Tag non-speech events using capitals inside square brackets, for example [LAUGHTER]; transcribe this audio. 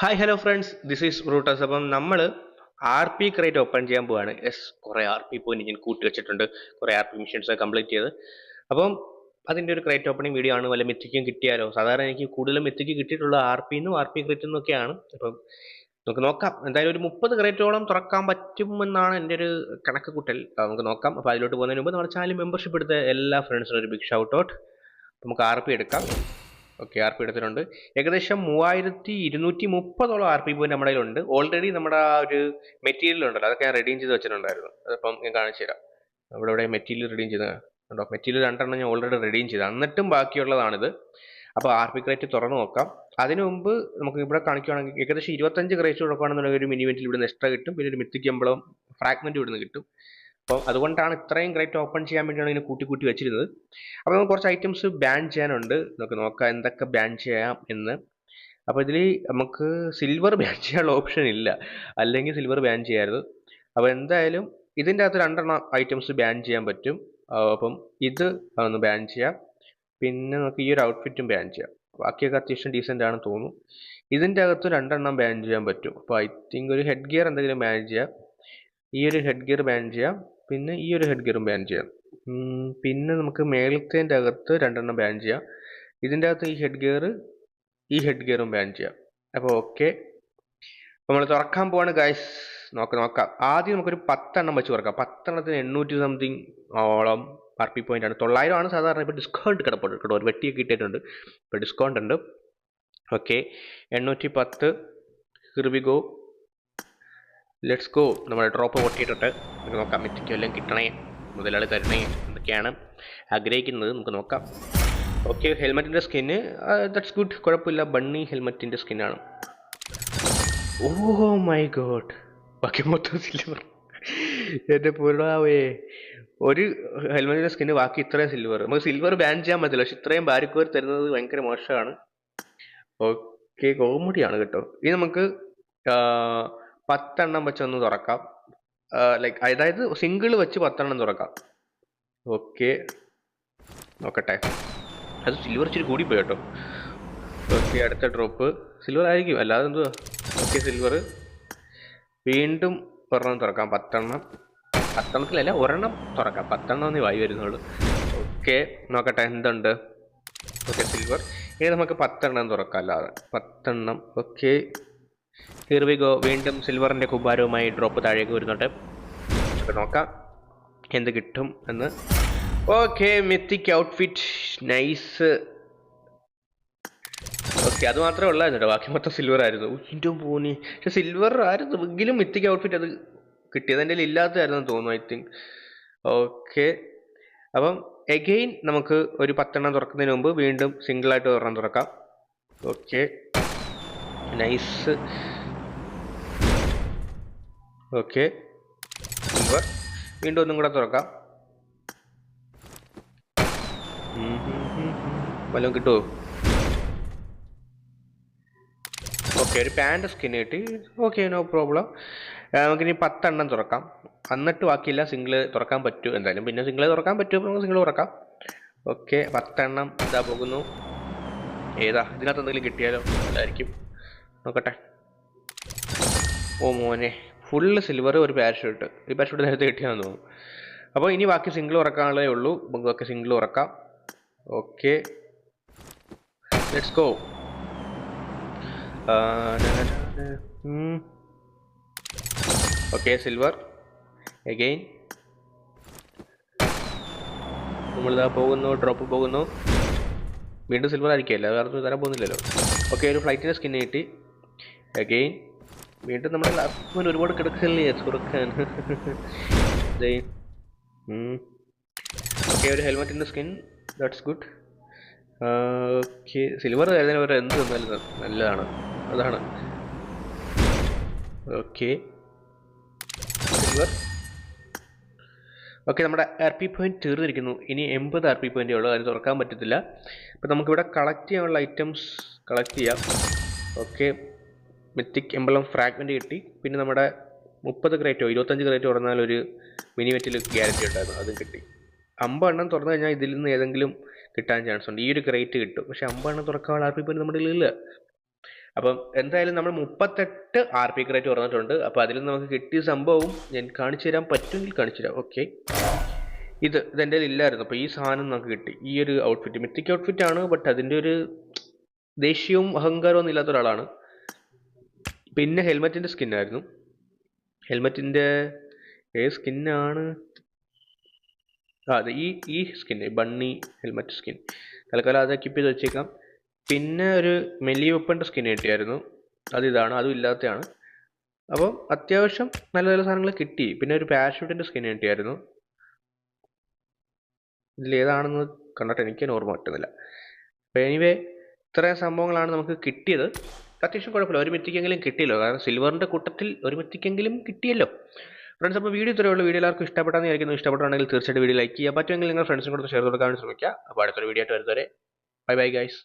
Hi hello friends this is roots അപ്പം നമ്മൾ R P crate open ചെയ്യാൻ പോവാണ്. യെസ് കുറേ ആർ പി പോയിന്റ് ഞാൻ കൂട്ടി വെച്ചിട്ടുണ്ട്. കുറേ ആർ പി മിഷൻസ് കംപ്ലീറ്റ് ചെയ്ത് അപ്പം അതിന്റെ ഒരു ക്രേറ്റ് ഓപ്പണിംഗ് വീഡിയോ ആണ്. വല്ല മെത്തിക്കും കിട്ടിയാലോ? സാധാരണ എനിക്ക് കൂടുതലും മെത്തിക്ക് കിട്ടിയിട്ടുള്ള ആർ പി എന്നും ആർ പി ക്രേറ്റ് എന്നൊക്കെയാണ് അപ്പം നമുക്ക് നോക്കാം. എന്തായാലും ഒരു മുപ്പത് ക്രേറ്റോളം തുറക്കാൻ പറ്റുമെന്നാണ് എന്റെ ഒരു കണക്ക് കൂട്ടൽ. നമുക്ക് നോക്കാം. അപ്പോൾ അതിലോട്ട് പോകുന്നതിന് മുമ്പ് നമ്മുടെ ചാനൽ മെമ്പർഷിപ്പ് എടുത്ത എല്ലാ ഫ്രണ്ട്സിനും ഒരു ബിഗ് ഷൗട്ട് ഔട്ട് നമുക്ക് ആർ പി എടുക്കാം. ഓക്കെ ആർ പി എടുത്തിട്ടുണ്ട്. ഏകദേശം മൂവായിരത്തി ഇരുന്നൂറ്റി മുപ്പതോളം ആർ പി പോയിന്റ് നമ്മുടെ കയ്യിലുണ്ട്. ഓൾറെഡി നമ്മുടെ ആ ഒരു മെറ്റീരിയൽ ഉണ്ടല്ലോ. അതൊക്കെ ഞാൻ റെഡീം ചെയ്ത് വെച്ചിട്ടുണ്ടായിരുന്നു. അതിപ്പം ഞാൻ കാണിച്ചു തരാം. നമ്മുടെ ഇവിടെ മെറ്റീരിയൽ റെഡീം ചെയ്ത് ഉണ്ടോ മെറ്റീരിയൽ രണ്ടെണ്ണം ഞാൻ ഓൾറെഡി റെഡീം ചെയ്ത്. എന്നിട്ടും ബാക്കിയുള്ളതാണിത്. അപ്പോൾ ആർ പി ക്രേറ്റ് തുറന്നു നോക്കാം. അതിനു മുമ്പ് നമുക്ക് ഇവിടെ കാണിക്കുകയാണെങ്കിൽ ഏകദേശം ഇരുപത്തഞ്ച് ക്രേറ്റ് കൊടുക്കുകയാണെന്നുണ്ടെങ്കിൽ ഒരു മിനി വെന്റിൽ ഇവിടെ എക്സ്ട്രാ കിട്ടും. പിന്നെ ഒരു മിത്തിക്ക് എമ്പളം ഫ്രാഗ്മെന്റ് ഇവിടുന്ന് കിട്ടും. അപ്പോൾ അതുകൊണ്ടാണ് ഇത്രയും ഗ്രേറ്റ് ഓപ്പൺ ചെയ്യാൻ വേണ്ടിയാണ് ഇങ്ങനെ കൂട്ടി കൂട്ടി വെച്ചിരുന്നത്. അപ്പോൾ നമുക്ക് കുറച്ച് ഐറ്റംസ് ബാൻ ചെയ്യാനുണ്ട്. നമുക്ക് നോക്കാം എന്തൊക്കെ ബാൻ ചെയ്യാം എന്ന്. അപ്പോൾ ഇതിൽ നമുക്ക് സിൽവർ ബാൻ [LAUGHS] ചെയ്യാനുള്ള ഓപ്ഷൻ ഇല്ല. അല്ലെങ്കിൽ സിൽവർ ബാൻ ചെയ്യാമായിരുന്നു അപ്പോൾ എന്തായാലും ഇതിന്റെ അകത്ത് രണ്ടെണ്ണം ഐറ്റംസ് ബാൻ ചെയ്യാൻ പറ്റും. അപ്പം ഇത് ഒന്ന് ബാൻ ചെയ്യാം. പിന്നെ നമുക്ക് ഈ ഒരു ഔട്ട്ഫിറ്റും ബാൻ ചെയ്യാം. ബാക്കിയൊക്കെ അത്യാവശ്യം ഡീസെന്റ് ആണെന്ന് തോന്നുന്നു. ഇതിന്റെ അകത്ത് രണ്ടെണ്ണം ബാൻ ചെയ്യാൻ പറ്റും. അപ്പോൾ ഐ തിങ്ക് ഒരു ഹെഡ് ഗിയർ എന്തെങ്കിലും ബാൻ ചെയ്യാം. ഈ ഒരു ഹെഡ് ഗിയർ ബാൻ ചെയ്യാം. പിന്നെ ഈ ഒരു ഹെഡ് ഗിയറും ബാൻ ചെയ്യാം. പിന്നെ നമുക്ക് മേളത്തേന്റെ അകത്ത് രണ്ടെണ്ണം ബാൻ ചെയ്യാം. ഇതിന്റെ അകത്ത് ഈ ഹെഡ് ഗിയർ ഈ ഹെഡ് ഗിയറും ബാൻ ചെയ്യാം. അപ്പോൾ ഓക്കെ നമ്മൾ തുറക്കാൻ പോവാണ് ഗൈസ് നോക്കാം നോക്കാം. ആദ്യം നമുക്കൊരു പത്തെണ്ണം വെച്ച് തുറക്കാം. പത്തെണ്ണത്തിന് എണ്ണൂറ്റി സംതിങ് ഓളം ആർ പി പോയിന്റ് ആണ്. തൊള്ളായിരം ആണ് സാധാരണ ഇപ്പോൾ ഡിസ്കൗണ്ട് കിടപ്പുണ്ട് കേട്ടോ. ഒരു വെട്ടിയൊക്കെ ഇട്ടിട്ടുണ്ട് ഇപ്പോൾ ഡിസ്കൗണ്ട് ഉണ്ട്. ഓക്കെ എണ്ണൂറ്റി പത്ത് ഗോ ലെറ്റ്സ് ഗോ നമ്മുടെ ഡ്രോപ്പ് പൊട്ടിയിട്ടിട്ട് നമുക്ക് നോക്കാം മെറ്റിക്കോ എല്ലാം കിട്ടണേ? മുതലാളി തരണേ? എന്തൊക്കെയാണ് ആഗ്രഹിക്കുന്നത്? നമുക്ക് നോക്കാം. ഓക്കെ ഹെൽമെറ്റിന്റെ സ്കിന്ന് ദറ്റ്സ് ഗുഡ് കുഴപ്പമില്ല. ബണ്ണി ഹെൽമെറ്റിന്റെ സ്കിന്നാണ് ഓ മൈ ഗോഡ് ബാക്കി മൊത്തം എന്റെ പൂർണാവേ ഒരു ഹെൽമെറ്റിന്റെ സ്കിന്ന് ബാക്കി ഇത്രയും സിൽവർ നമുക്ക് സിൽവർ ബാൻ ചെയ്യാൻ പറ്റില്ല. പക്ഷെ ഇത്രയും ബാരിക്കോർ തരുന്നത് ഭയങ്കര മോശമാണ്. ഓക്കെ കോമഡിയാണ് കേട്ടോ. ഇനി നമുക്ക് പത്തെണ്ണം വെച്ചൊന്ന് തുറക്കാം. ലൈക്ക് അതായത് സിംഗിൾ വെച്ച് പത്തെണ്ണം തുറക്കാം. ഓക്കെ നോക്കട്ടെ. അത് സിൽവർ ഇച്ചിരി കൂടി പോയി കേട്ടോ. ഓക്കെ അടുത്ത ഡ്രോപ്പ് സിൽവർ ആയിരിക്കും. അല്ലാതെ എന്തുവാ? ഓക്കെ സിൽവർ വീണ്ടും ഒരെണ്ണം തുറക്കാം. പത്തെണ്ണം. പത്തെണ്ണത്തിലല്ല ഒരെണ്ണം തുറക്കാം. പത്തെണ്ണം ഒന്നേ വായി വരുന്നുള്ളൂ. ഓക്കെ നോക്കട്ടെ. എന്തുണ്ട്? ഓക്കെ സിൽവർ ഇനി നമുക്ക് പത്തെണ്ണം തുറക്കാം അല്ലാതെ. പത്തെണ്ണം. ഓക്കെ ഹിയർ ഗോ വീണ്ടും സിൽവറിന്റെ കുബാരവുമായി ഡ്രോപ്പ് താഴേക്ക് വരുന്നുണ്ട്. നോക്കാം. എന്ത് കിട്ടും എന്ന്. Okay mythic outfit nice okay അത് മാത്രമേ ഉള്ളൂ എന്നിട്ട് ബാക്കി മൊത്തം സിൽവർ ആയിരുന്നു. ഇതിന്റെ പോനി പക്ഷെ സിൽവർ ആയിരുന്നു. എങ്കിലും മിത്തിക് ഔട്ട്ഫിറ്റ് അത് കിട്ടിയത്. എന്റെ ഇല്ലാത്തതായിരുന്നു തോന്നുന്നു ഐ തിങ്ക് ഓക്കെ അപ്പം എഗെയിൻ നമുക്ക് ഒരു പത്തെണ്ണം തുറക്കുന്നതിന് മുമ്പ് വീണ്ടും സിംഗിളായിട്ട് ഒരെണ്ണം തുറക്കാം. ഓക്കെ നൈസ് ഓക്കെ വീണ്ടും ഒന്നും കൂടെ തുറക്കാം. വല്ലതും കിട്ടുമോ ഓക്കെ ഒരു പാന്റ് സ്കിൻ കിട്ടി. ഓക്കെ നോ പ്രോബ്ലം നമുക്കിനി പത്തെണ്ണം തുറക്കാം. എന്നിട്ട് ബാക്കിയില്ല സിംഗിൾ തുറക്കാൻ പറ്റൂ. എന്തായാലും പിന്നെ സിംഗിൾ തുറക്കാൻ പറ്റും. നമുക്ക് സിംഗിൾ തുറക്കാം. ഓക്കെ പത്തെണ്ണം ഇതാ പോകുന്നു. ഏതാ? ഇതിനകത്ത് എന്തെങ്കിലും കിട്ടിയാലോ? അതായിരിക്കും. നോക്കട്ടെ. ഓ മോനെ. ഫുള്ള് സിൽവർ ഒരു പാരഷൂട്ട് ഈ പാരഷൂട്ട് നേരത്തെ കിട്ടിയാന്ന് തോന്നുന്നു. അപ്പോൾ ഇനി ബാക്കി സിംഗിൾ ഉറക്കാനുള്ളതേ ഉള്ളൂ. നമുക്ക് single ഉറക്കാം. Okay let's go okay silver again നമ്മളിതാ പോകുന്നു ഡ്രോപ്പ് പോകുന്നു. വീണ്ടും സിൽവർ ആയിരിക്കുമല്ലോ വേറെ തരാൻ പോകുന്നില്ലല്ലോ. ഓക്കെ ഒരു ഫ്ലൈറ്റിന്റെ സ്കിന്ന് കിട്ടി. അഗെയിൻ വീണ്ടും നമ്മുടെ ലാസ്റ്റ് ഒരുപാട് കിടക്കല്ലേ? ചുറുക്കാൻ. ഓക്കെ ഒരു ഹെൽമെറ്റിന്റെ skin that's good okay silver തരുന്നതിന് ഒരു എന്ത് തന്നാലും നല്ലതാണ്. അതാണ്. ഓക്കെ സിൽവർ ഓക്കെ നമ്മുടെ ആർ പി പോയിന്റ് തീർന്നിരിക്കുന്നു. ഇനി എൺപത് ആർ പി പോയിന്റേ ഉള്ളൂ. അതിന് തുറക്കാൻ പറ്റത്തില്ല. അപ്പോൾ നമുക്കിവിടെ കളക്ട് ചെയ്യാനുള്ള ഐറ്റംസ് കളക്ട് ചെയ്യാം. ഓക്കെ മിത്തിക് എംബലം ഫ്രാഗ്മെന്റ് കിട്ടി. പിന്നെ നമ്മുടെ മുപ്പത് ക്രേറ്റോ ഇരുപത്തഞ്ച് ക്രേറ്റോ തുറന്നാൽ ഒരു മിനി മെറ്റിൽ ഗ്യാരണ്ടി ഉണ്ടായിരുന്നു അതും കിട്ടി. അമ്പെണ്ണം തുറന്നു കഴിഞ്ഞാൽ ഇതിൽ നിന്ന് ഏതെങ്കിലും കിട്ടാൻ ചാൻസ് ഉണ്ട്. ഈ ഒരു ക്രേറ്റ് കിട്ടും. പക്ഷെ അമ്പെണ്ണം തുറക്കാനുള്ള ആർ പി പോയിന്റ് നമ്മുടെ ഇല്ല. അപ്പം എന്തായാലും നമ്മൾ മുപ്പത്തെട്ട് ആർ പി ക്രേറ്റ് തുറന്നിട്ടുണ്ട്. അപ്പോൾ അതിൽ നിന്ന് നമുക്ക് കിട്ടിയ സംഭവം ഞാൻ കാണിച്ചു തരാൻ പറ്റുമെങ്കിൽ കാണിച്ചു തരാം. ഓക്കെ. ഇത് ഇതെന്റെ ഇല്ലായിരുന്നു. അപ്പോൾ ഈ സാധനം നമുക്ക് കിട്ടി. ഈ ഒരു ഔട്ട്ഫിറ്റ് മിത്തിക് ഔട്ട്ഫിറ്റ് ആണ് ബട്ട് അതിന്റെ ഒരു ദേഷ്യവും അഹങ്കാരവും ഒന്നും ഇല്ലാത്ത ഒരാളാണ്. പിന്നെ ഹെൽമെറ്റിന്റെ സ്കിന്നായിരുന്നു ഹെൽമെറ്റിന്റെ ഏത് സ്കിന്നാണ് ആ അതെ ഈ ഈ സ്കിന്ന് ബണ്ണി ഹെൽമെറ്റ് സ്കിൻ തൽക്കാലം അത് കീപ്പ് ചെയ്ത് വെച്ചേക്കാം. പിന്നെ ഒരു മെലി വെപ്പന്റെ സ്കിൻ കിട്ടിയായിരുന്നു. അത് ഇതാണ് അതും ഇല്ലാത്തതാണ്. അപ്പം അത്യാവശ്യം നല്ല നല്ല സാധനങ്ങൾ കിട്ടി. പിന്നെ ഒരു പാരഷൂട്ടിന്റെ സ്കിൻ കിട്ടിയായിരുന്നു. ഇതിലേതാണെന്ന് കണ്ടിട്ട് എനിക്ക് ഓർമ്മ പറ്റുന്നില്ല അപ്പോൾ എനിവേ ഇത്രയും സംഭവങ്ങളാണ് നമുക്ക് കിട്ടിയത്. അത്യാവശ്യം കുഴപ്പമില്ല. ഒരു മെറ്റിക്കെങ്കിലും കിട്ടിയല്ലോ. കാരണം സിൽവറിന്റെ കൂട്ടത്തിൽ ഒരു മെറ്റിക്കെങ്കിലും കിട്ടിയല്ലോ. ഫ്രണ്ട്സ് അപ്പോൾ വീഡിയോ ഇത്രയേ ഉള്ളൂ. വീഡിയോ എല്ലാവർക്കും ഇഷ്ടപ്പെട്ടാന്ന് വിചാരിക്കുന്നു. ഇഷ്ടപ്പെട്ടാണെങ്കിൽ തീർച്ചയായിട്ടും വീഡിയോ ലൈക്ക് ചെയ്യുക. പറ്റുമെങ്കിൽ നിങ്ങൾ ഫ്രണ്ട്സിനോട് ഷെയർ കൊടുക്കാൻ ശ്രമിക്കുക. അപ്പോൾ അടുത്തൊരു വീഡിയോ ആയിട്ട് വരുന്നവരെ ബൈ ബൈ ഗൈസ്